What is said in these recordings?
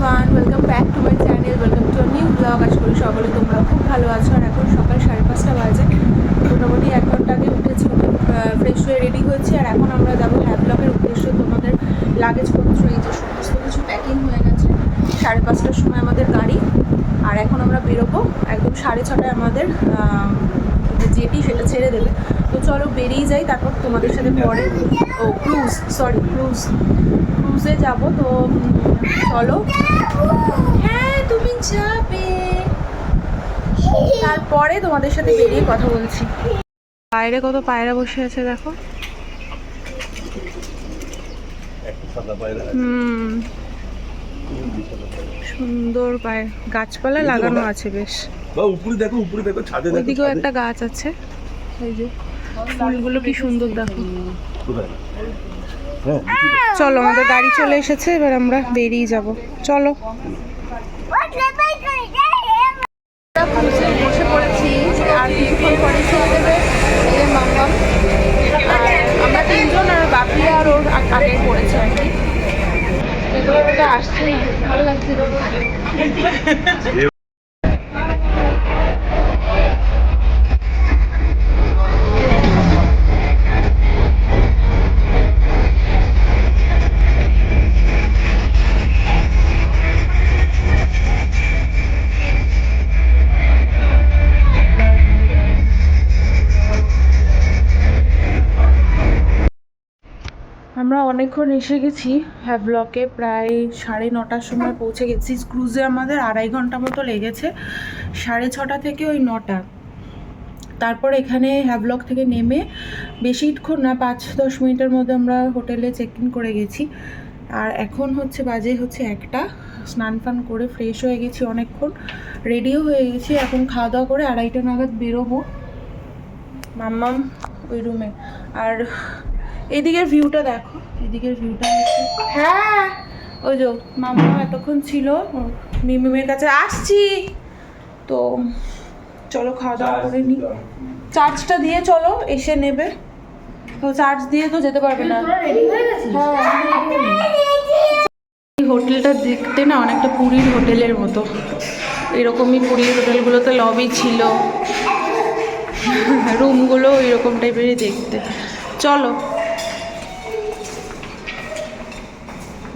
Everyone welcome back to my channel welcome to new vlog আশা করি সকলে তোমরা খুব ভালো আছো আর এখন সকাল সাড়ে পাঁচটা বাজে। মোটামুটি এক ঘণ্টা আগে উঠেছি ফ্রেশ হয়ে রেডি হয়েছি। আর এখন আমরা যাব হ্যাভলকের উদ্দেশ্যে। তোমাদের লাগেজপত্র এই যে সমস্ত কিছু প্যাকিং হয়ে গেছে। সাড়ে পাঁচটার সময় আমাদের গাড়ি। আর এখন আমরা বেরোবো একদম সাড়ে ছটায় আমাদের জেটি সেটা ছেড়ে দেবে। তো চলো বেরিয়ে যাই, তারপর তোমাদের সাথে পরে। ও ক্রুজ সরি ক্রুজ ক্রুজে যাব। তো চলো। হ্যাঁ তুমি যাবে। তারপরে তোমাদের সাথে বেরিয়ে কথা বলছি। বাইরে কত পায়রা বসে আছে দেখো। একটা হুম। সুন্দর পায় গাছপালা লাগানো আছে বেশ। বা উপরে দেখো উপরে দেখো ছাদে দেখো ওইদিকেও ছাদে। একটা গাছ আছে। এই যে ফুলগুলো কি সুন্দর দেখো। চলো আমাদের গাড়ি চলে এসেছে এবার আমরা বেরিয়ে যাব। চলো। বসে পড়েছি আর কিছুক্ষণ পরে ছেড়ে দেবে এই যে মাম্মাম আর আমরা তিনজন আর বাপি আর ওর আগে পড়েছে আর কি। আসছে ভালো লাগছে। অনেকক্ষণ এসে গেছি। হ্যাভলকে প্রায় সাড়ে নটার সময় পৌঁছে গেছি। ক্রুজে আমাদের আড়াই ঘণ্টা মতো লেগেছে। সাড়ে ছটা থেকে ওই নটা। তারপর এখানে হ্যাভলক থেকে নেমে বেশিক্ষণ না, পাঁচ দশ মিনিটের মধ্যে আমরা হোটেলে চেক ইন করে গেছি। আর এখন হচ্ছে বাজে হচ্ছে একটা। স্নান ফান করে ফ্রেশ হয়ে গেছি অনেকক্ষণ। রেডিও হয়ে গেছি। এখন খাওয়া দাওয়া করে আড়াইটা নাগাদ বেরোবো। মাম্মাম ওই রুমে আর এদিকের ভিউটা দেখো। এদিকের ভিউটা হ্যাঁ। ওই যে মাম্মা এতক্ষণ ছিল মিমিমের কাছে আসছি। তো চলো খাওয়া দাওয়া করে নিই চার্জটা দিয়ে চলো এসে নেবে। তো চার্জ দিয়ে তো যেতে পারবে না। হ্যাঁ এই হোটেলটা দেখতে না অনেকটা পুরীর হোটেলের মতো। এরকমই পুরীর হোটেলগুলোতে লবি ছিল। রুমগুলো এরকম টাইপেরই দেখতে। চলো।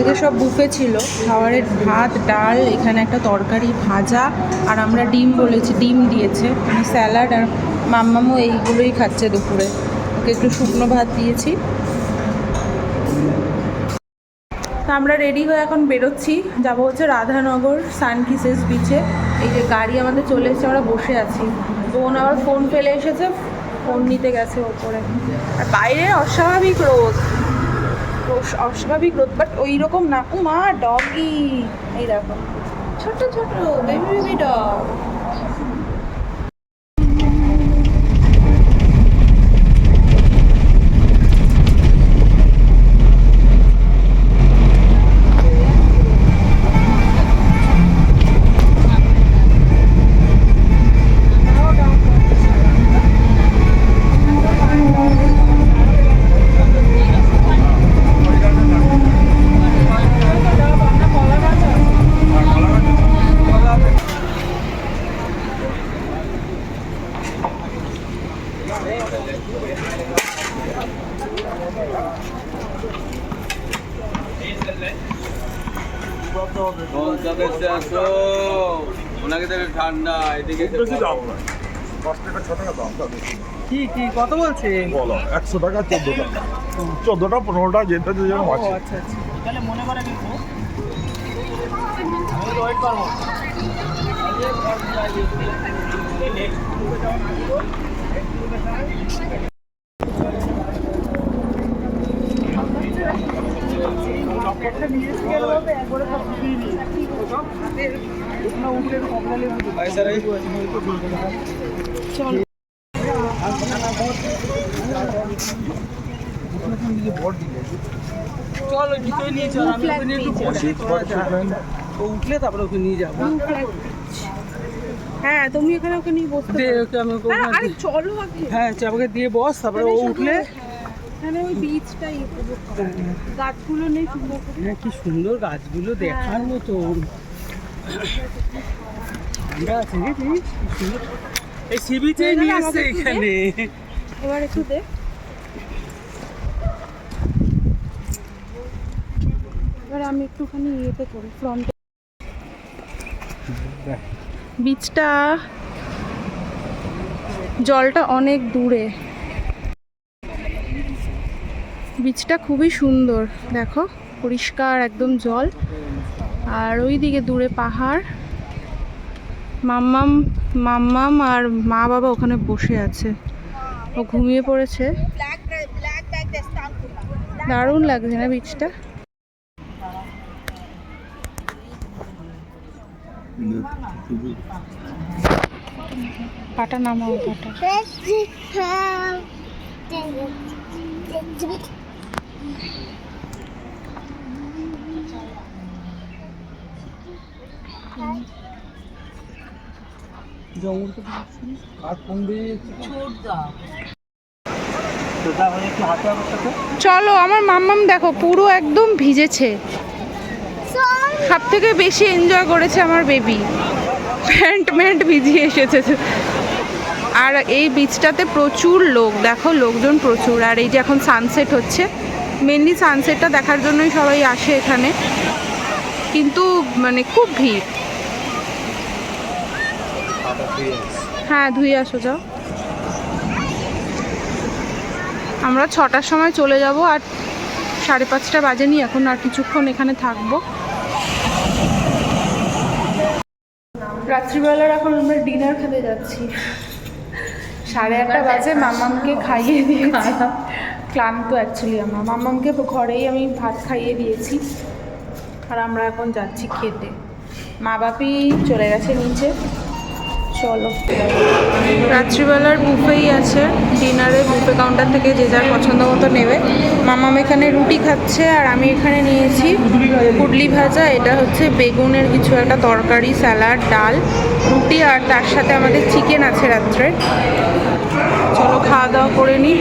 আজকে সব বুফে ছিল। খাবারের ভাত, ডাল, এখানে একটা তরকারি, ভাজা, আর আমরা ডিম বলেছি, ডিম দিয়েছে। মানে স্যালাড আর মাম্মামও এইগুলোই খাচ্ছে দুপুরে। ওকে একটু শুকনো ভাত দিয়েছি। তা আমরা রেডি হয়ে এখন বেরোচ্ছি। যাব হচ্ছে রাধানগর সানকিসেস বিচে এই যে গাড়ি আমাদের চলে এসেছে, আমরা বসে আছি। বোন আবার ফোন ফেলে এসেছে ফোন নিতে গেছে ওপরে। আর বাইরে অস্বাভাবিক রোদ। অস্বাভাবিক রোদ বাট ওই রকম না। ও মা ডগি এই দেখো। ছোট ছোট বেবি বেবি ডগ আসো ওনাকে দেবে ঠান্ডা এদিকে পাঁচ টাকা ছ টাকা দাম। কি কি কত বলছে বলো একশো টাকা চোদ্দ টাকা। চোদ্দোটা পনেরোটা যেটা যে যেরকম আছে। আচ্ছা আচ্ছা। তাহলে মনে করে নিবো আমি ওয়েট করব পয়সা চল ভিতরে নিয়ে চল আমি ওখানে একটু বসে। ও উঠলে তারপরে ওকে নিয়ে যাব। হ্যাঁ তুমি এখানে ওকে নিয়ে বসতে। আমি ওকে দিয়ে- চলো হ্যাঁ আমাকে দিয়ে বস তারপরে ও উঠলে। এখানে ওই বীজটাই উপভোগ করো। গাছগুলো নেই সুন্দর হ্যাঁ কি সুন্দর গাছগুলো দেখার মতো। ঠান্ডা আছে রে দেখিস, কি সুন্দর। এই সি বিচে নিয়ে এসছে এখানে। এবার একটু দে এবার আমি একটুখানি ইয়েতে করি ফ্রন্টে বীজটা জলটা অনেক দূরে। বীজটা খুবই সুন্দর, দেখো, পরিষ্কার একদম জল। আর ওই দিকে দূরে পাহাড়। মাম্মাম মাম্মাম আর মা বাবা ওখানে বসে আছে। ও ঘুমিয়ে পড়েছে। দারুণ লাগছে না বীজটা পাটা নামাও, পাটা। চলো, আমার মাম্মাম দেখো, পুরো একদম ভিজেছে। সব থেকে বেশি এনজয় করেছে আমার বেবি প্যান্ট ম্যান্ট ভিজিয়ে এসেছে। আর এই বিচটাতে প্রচুর লোক, দেখো, লোকজন প্রচুর। আর এই যে এখন সানসেট হচ্ছে মেনলি সানসেটটা দেখার জন্যই সবাই আসে এখানে। কিন্তু মানে খুব ভিড়। হ্যাঁ ধুয়ে আসো, যাও। আমরা ছটার সময় চলে যাব আর সাড়ে পাঁচটা বাজেনি, এখন আর কিছুক্ষণ এখানে থাকব। রাত্রিবেলার এখন আমরা ডিনার খেতে যাচ্ছি। সাড়ে আটটা বাজে মামামকে খাইয়ে দিয়েছি। ক্লান্ত অ্যাকচুয়ালি আমার। মামামকে ঘরেই আমি ভাত খাইয়ে দিয়েছি। আর আমরা এখন যাচ্ছি খেতে। মা বাপি চলে গেছে নিচে। চলো। রাত্রিবেলার বুফেই আছে। ডিনারে বুফে কাউন্টার থেকে যে যার পছন্দ মতো নেবে। মামাম এখানে রুটি খাচ্ছে আর আমি এখানে নিয়েছি কুডলি ভাজা। এটা হচ্ছে বেগুনের কিছু একটা তরকারি, স্যালাড, ডাল, রুটি আর তার সাথে আমাদের চিকেন আছে রাত্রে। চলো খাওয়া দাওয়া করে নিই